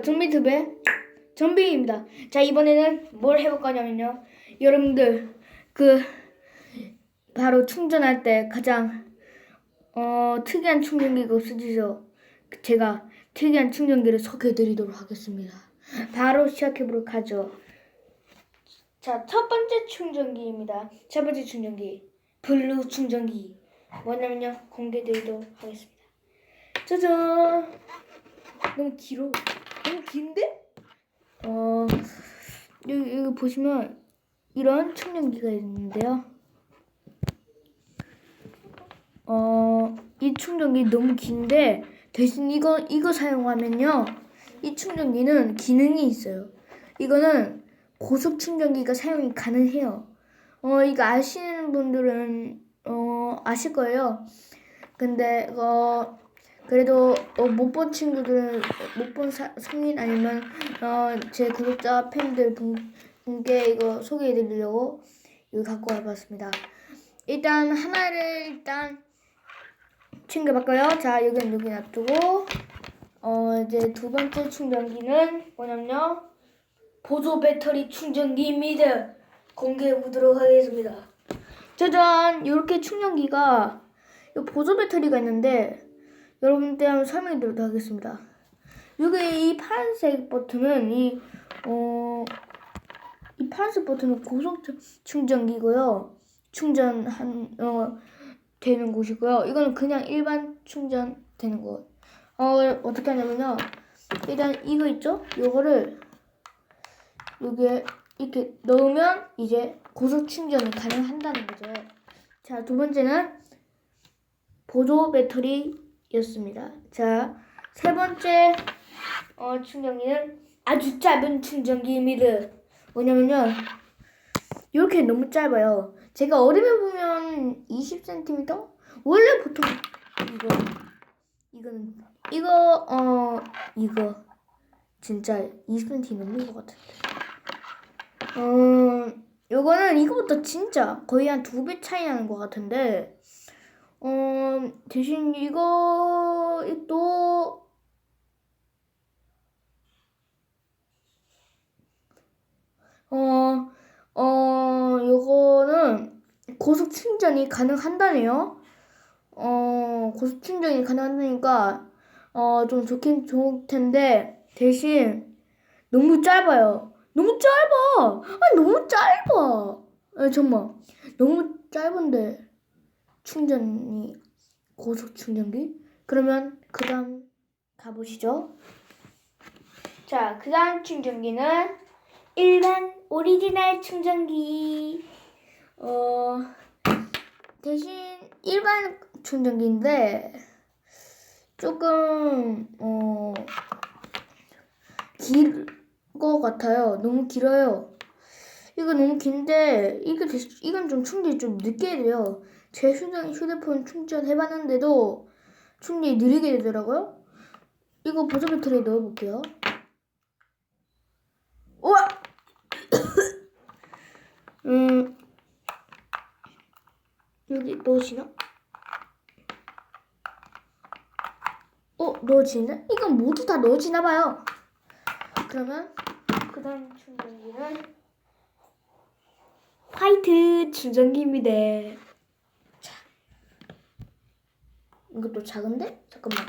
좀비트브의 좀비입니다. 자 이번에는 뭘 해볼 거냐면요. 여러분들 그 바로 충전할 때 가장 어 특이한 충전기가 없어지죠. 제가 특이한 충전기를 소개해드리도록 하겠습니다. 바로 시작해보도록 하죠. 자 첫 번째 충전기입니다. 첫 번째 충전기 블루 충전기 뭐냐면요 공개드리도록 하겠습니다. 짜잔 너무 길어. 너무 긴데? 어, 여기, 여기 보시면 이런 충전기가 있는데요. 어, 이 충전기 너무 긴데 대신 이거 이거 사용하면요. 이 충전기는 기능이 있어요. 이거는 고속 충전기가 사용이 가능해요. 어, 이거 아시는 분들은 어, 아실 거예요. 근데 어 그래도 어, 못 본 친구들은 못 본 성인 아니면 어, 제 구독자 팬들 분, 분께 이거 소개해드리려고 이거 갖고 와봤습니다. 일단 하나를 일단 챙겨봤고요. 자 여기는 여기 놔두고 어 이제 두 번째 충전기는 뭐냐면요 보조 배터리 충전기입니다. 공개해 보도록 하겠습니다. 짜잔 이렇게 충전기가 이 보조 배터리가 있는데 여러분한테 한번 설명해 드리도록 하겠습니다. 여기 이 파란색 버튼은 이, 어, 이 파란색 버튼은 고속 충전기고요. 충전 한, 어, 되는 곳이고요. 이거는 그냥 일반 충전 되는 곳. 어, 어떻게 하냐면요. 일단 이거 있죠? 요거를 여기에 이렇게 넣으면 이제 고속 충전이 가능한다는 거죠. 자, 두 번째는 보조 배터리 였습니다. 자, 세 번째 어, 충전기는 아주 짧은 충전기입니다. 뭐냐면요. 이렇게 너무 짧아요. 제가 어림에 보면 20cm? 원래 보통 이거 이거는 이거 어 이거 진짜 20cm 넘는 것 같은데. 어 요거는 이거보다 진짜 거의 한 두 배 차이 나는 것 같은데 어 대신 이거 또 어, 어, 요거는 고속 충전이 가능한다네요. 어, 고속 충전이 가능하니까, 어, 좀 좋긴 좋을 텐데, 대신, 너무 짧아요. 너무 짧아! 아, 너무 짧아! 아, 정말. 너무 짧은데, 충전이, 고속 충전기? 그러면, 그 다음, 가보시죠. 자, 그 다음 충전기는, 일반 오리지널 충전기. 어, 대신 일반 충전기인데 조금 어, 길것 같아요. 너무 길어요. 이거 너무 긴데 대신 이건 좀 충전이 좀 늦게 돼요. 제 휴대, 휴대폰 충전해봤는데도 충전이 느리게 되더라고요. 이거 보조 배터리에 넣어볼게요. 우와! 음, 여기 넣어지나? 어, 넣어지네? 이건 모두 다 넣어지나 봐요. 그러면 그 다음 충전기는 화이트 충전기입니다. 자, 이것도 작은데? 잠깐만.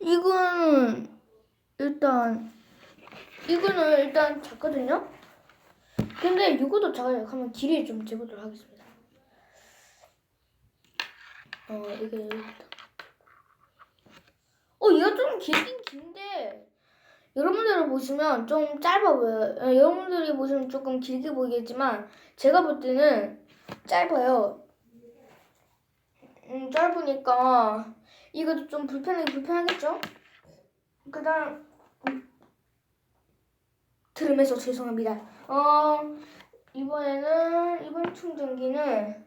이거는 일단 이거는 일단 작거든요. 근데 이것도 작아요. 그러면 길이 좀 재보도록 하겠습니다. 어 이게 여기부터. 어 얘가 좀 길긴 긴데 여러분들이 보시면 좀 짧아 보여요. 어, 여러분들이 보시면 조금 길게 보이겠지만 제가 볼 때는 짧아요. 음 짧으니까 이것도 좀 불편하게 불편하겠죠? 그 다음 들으면서 죄송합니다. 어 이번에는 이번 충전기는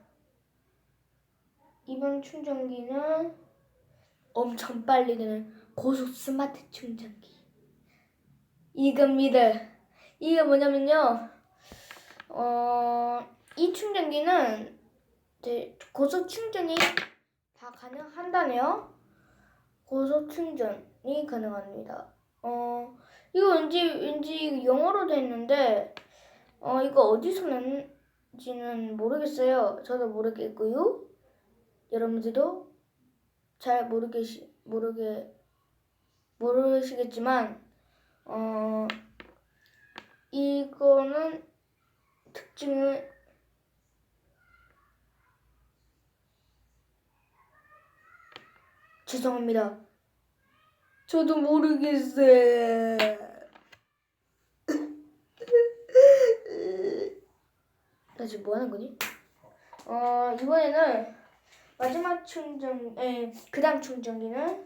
이번 충전기는 엄청 빨리 되는 고속 스마트 충전기 이겁니다. 이게 뭐냐면요. 어 이 충전기는 이제 고속 충전이 다 가능한다네요. 고속 충전이 가능합니다. 어, 이거 왠지, 왠지 영어로 돼 있는데, 어, 이거 어디서 냈는지는 모르겠어요. 저도 모르겠고요. 여러분들도 잘 모르겠시, 모르게, 모르시겠지만, 어, 이거는 특징을 죄송합니다. 저도 모르겠어요. 나 지금 뭐 하는 거니? 어, 이번에는 마지막 충전, 에, 그 다음 충전기는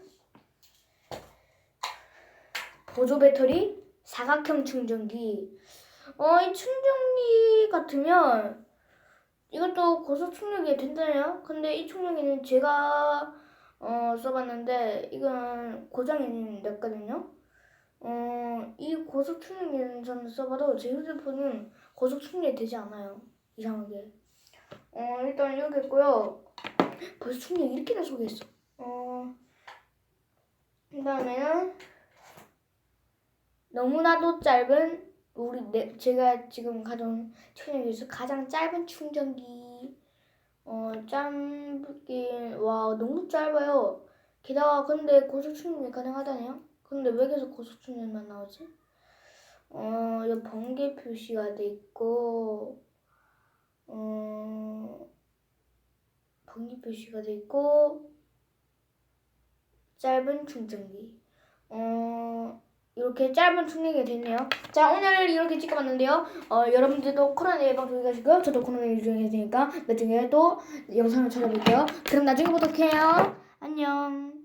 보조 배터리 사각형 충전기. 어, 이 충전기 같으면 이것도 고속 충전기 된다네요. 근데 이 충전기는 제가 어, 써봤는데 이건 고장이 났거든요. 어, 이 고속 충전기는 저는 써봐도 제 휴대폰은 고속 충전이 되지 않아요. 이상하게. 어, 일단 했고요. 벌써 충전이 이렇게나 소개했어. 어, 그 다음에는 너무나도 짧은 우리 내, 제가 지금 가져온 충전기 중에서 가장 짧은 충전기 어 짧게 와 너무 짧아요. 게다가 근데 고속 충전이 가능하다네요? 근데 왜 계속 고속 충전만 나오지? 어 여기 번개 표시가 돼 있고 어 번개 표시가 돼 있고 짧은 충전기. 어 이렇게 짧은 충전기가 됐네요. 자 오늘 이렇게 찍어봤는데요. 어, 여러분들도 코로나 예방 조심하시고요. 저도 코로나 예방했으니까 나중에 또 영상을 찾아볼게요. 그럼 나중에 보도록 해요. 안녕.